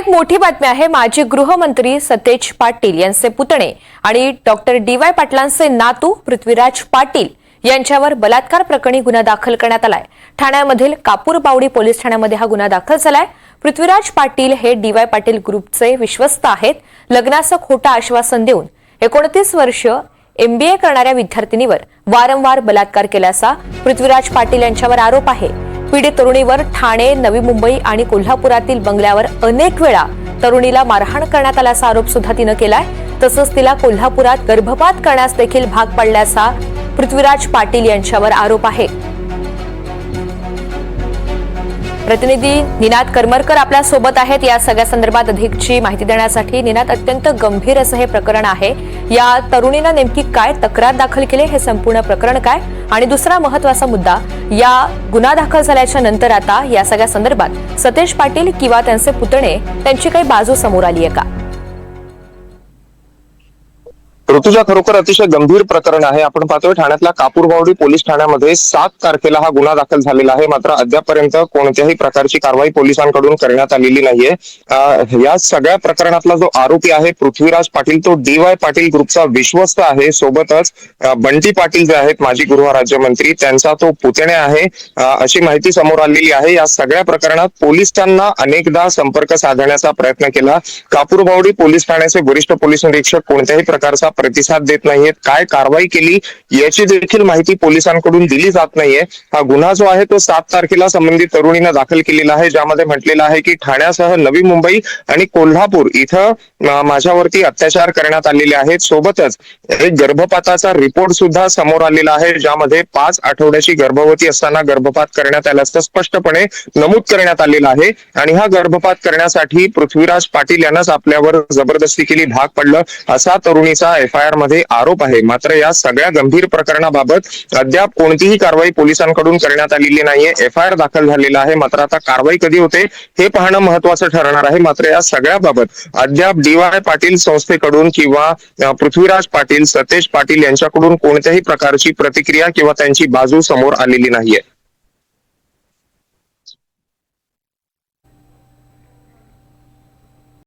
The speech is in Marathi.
एक मोठी बातमी आहे. माजी गृहमंत्री सतेज पाटील यांचे पुतणे आणि डॉक्टर डी वाय पाटलांचे नातू पृथ्वीराज पाटील यांच्यावर बलात्कार प्रकरणी गुन्हा दाखल करण्यात आलाय. ठाण्यामधील कापूरबावडी पोलीस ठाण्यामध्ये हा गुन्हा दाखल झालाय. पृथ्वीराज पाटील हे डी वाय पाटील ग्रुपचे विश्वस्त आहेत. लग्नाचं खोटं आश्वासन देऊन एकोणतीस वर्ष एमबीए करणाऱ्या विद्यार्थिनीवर वारंवार बलात्कार केल्याचा पृथ्वीराज पाटील यांच्यावर आरोप आहे. पीडित तरुणीवर ठाणे नवी मुंबई आणि कोल्हापुरातील बंगल्यावर अनेक वेळा तरुणीला मारहाण करण्यात आल्याचा आरोप सुद्धा तिनं केलाय. तसंच तिला कोल्हापुरात गर्भपात करण्यास देखील भाग पडल्याचा पृथ्वीराज पाटील यांच्यावर आरोप आहे. प्रतिनिधी निनाद करमरकर आपल्यासोबत आहेत. या सगळ्या संदर्भात अधिकची माहिती देण्यासाठी निनाद अत्यंत गंभीर असं हे प्रकरण आहे. या तरुणीनं नेमकी काय तक्रार दाखल केली? हे संपूर्ण प्रकरण काय? आणि दुसरा महत्त्वाचा मुद्दा या गुन्हा दाखल झाल्याच्यानंतर आता या सगळ्या संदर्भात सतेज पाटील किंवा त्यांचे पुतणे त्यांची काही बाजू समोर आली आहे का? ऋतुजा खरोखर अतिशय गंभीर प्रकरण आहे. आपण पाहतोय ठाण्यातल्या कापूरबावडी पोलीस ठाण्यामध्ये सात तारखेला हा गुन्हा दाखल झालेला आहे. मात्र अद्यापर्यंत कोणत्याही प्रकारची कारवाई पोलिसांकडून करण्यात आलेली नाहीये. या सगळ्या प्रकरणातला जो आरोपी आहे पृथ्वीराज पाटील तो डी वाय पाटील ग्रुपचा विश्वस्त आहे. सोबतच बंटी पाटील जे आहेत माजी गृह राज्यमंत्री त्यांचा तो पुतणे आहे. अशी माहिती समोर आलेली आहे. या सगळ्या प्रकरणात पोलिसांना अनेकदा संपर्क साधण्याचा प्रयत्न केला. कापूरबावडी पोलीस ठाण्याचे वरिष्ठ पोलीस निरीक्षक कोणत्याही प्रकारचा प्रतिसाद देत नाहीयेत. काय कारवाई केली याची देखील माहिती पोलिसांकडून दिली जात नाहीये. हा गुन्हा जो आहे तो सात तारखेला संबंधित तरुणीनं दाखल केलेला आहे. ज्यामध्ये म्हटलेलं आहे की ठाण्यासह नवी मुंबई आणि कोल्हापूर इथं माझ्यावरती अत्याचार करण्यात आलेले आहेत. सोबतच एक गर्भपाताचा रिपोर्ट सुद्धा समोर आलेला आहे ज्यामध्ये पाच आठवड्याची गर्भवती असताना गर्भपात करण्यात आल्याचं स्पष्टपणे नमूद करण्यात आलेलं आहे. आणि हा गर्भपात करण्यासाठी पृथ्वीराज पाटील यांनाच आपल्यावर जबरदस्ती केली भाग पडलं असा तरुणीचा एफ आय आरमध्ये आरोप आहे. मात्र या सगळ्या गंभीर प्रकरणाबाबत अद्याप कोणतीही कारवाई पोलिसांकडून करण्यात आलेली नाहीये. एफ आय आर दाखल झालेला आहे. मात्र आता कारवाई कधी होते हे पाहणं महत्वाचं ठरणार आहे. मात्र या सगळ्याबाबत अद्याप डीवाय पाटील संस्थेकडून किंवा पृथ्वीराज पाटील सतेज पाटील यांच्याकडून कोणत्याही प्रकारची प्रतिक्रिया किंवा त्यांची बाजू समोर आलेली नाहीये.